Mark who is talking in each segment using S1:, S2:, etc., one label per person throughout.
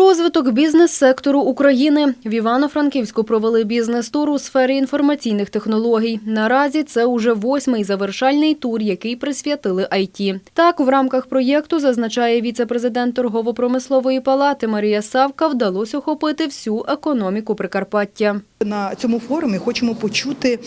S1: Розвиток бізнес-сектору України в Івано-Франківську провели бізнес-тур у сфері інформаційних технологій. Наразі це уже восьмий завершальний тур, який присвятили IT. Так, в рамках проєкту зазначає віце-президент торгово-промислової палати Марія Савка, вдалося охопити всю економіку Прикарпаття.
S2: На цьому форумі хочемо почути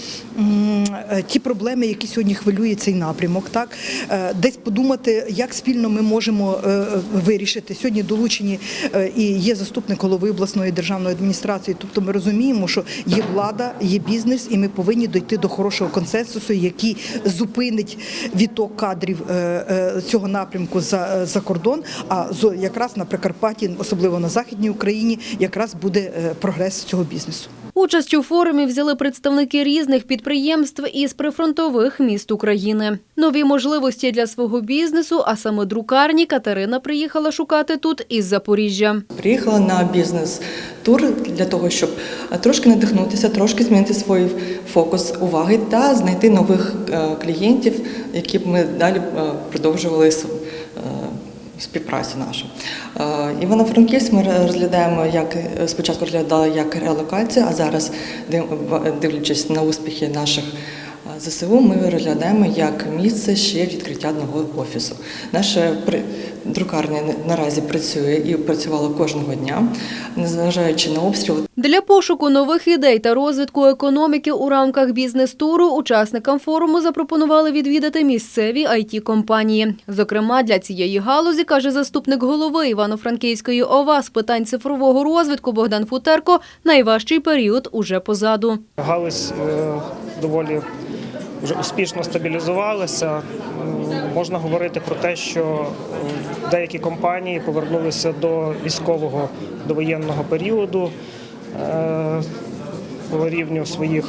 S2: е, ті проблеми, які сьогодні хвилює цей напрямок. Так Е, десь подумати, як спільно ми можемо е, вирішити. Сьогодні долучені е, і є заступник голови обласної державної адміністрації. Тобто ми розуміємо, що є влада, є бізнес, і ми повинні дойти до хорошого консенсусу, який зупинить відток кадрів е, е, цього напрямку за, за кордон. А якраз на Прикарпатті, особливо на західній Україні, якраз буде е, прогрес цього бізнесу.
S1: Участь у форумі взяли представники різних підприємств із прифронтових міст України. Нові можливості для свого бізнесу, а саме друкарні, Катерина приїхала шукати тут із Запоріжжя.
S3: Приїхала на бізнес-тур для того, щоб е, трошки надихнутися, трошки змінити свій фокус уваги та знайти нових е, клієнтів, які б ми далі е, продовжували с- співпрацю нашу. Е, Івано-Франківськ ми розглядаємо як е, спочатку розглядали як релокацію, а зараз див- дивлячись на успіхи наших. ЗСУ ми розглядаємо як місце ще відкриття нового офісу. Наша при- друкарня наразі працює і працювала кожного дня, незважаючи на обстріл.
S1: Для пошуку нових ідей та розвитку економіки у рамках бізнес-туру учасникам форуму запропонували відвідати місцеві it компанії Зокрема, для цієї галузі, каже заступник голови Івано-Франківської ОВА з питань цифрового розвитку Богдан Футерко, найважчий період уже позаду.
S4: Галузь е, доволі вже успішно стабілізувалася. Можна говорити про те, що деякі компанії повернулися до військового довоєнного періоду е, по рівню своїх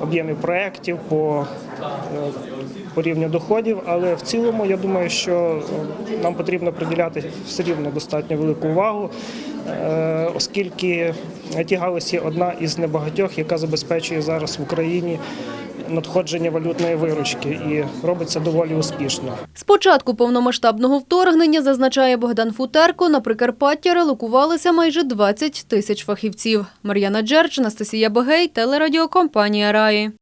S4: об'ємів проєктів, по, е, по рівню доходів. Але в цілому я думаю, що е, нам потрібно приділяти все рівно достатньо велику увагу, оскільки ті галузь є одна із небагатьох, яка забезпечує зараз в Україні надходження валютної виручки і робиться доволі успішно.
S1: З початку повномасштабного вторгнення, зазначає Богдан Футерко, на Прикарпаття релокувалися майже 20 тисяч фахівців. Мар'яна Джерч, Анастасія Бегей, телерадіокомпанія Раї.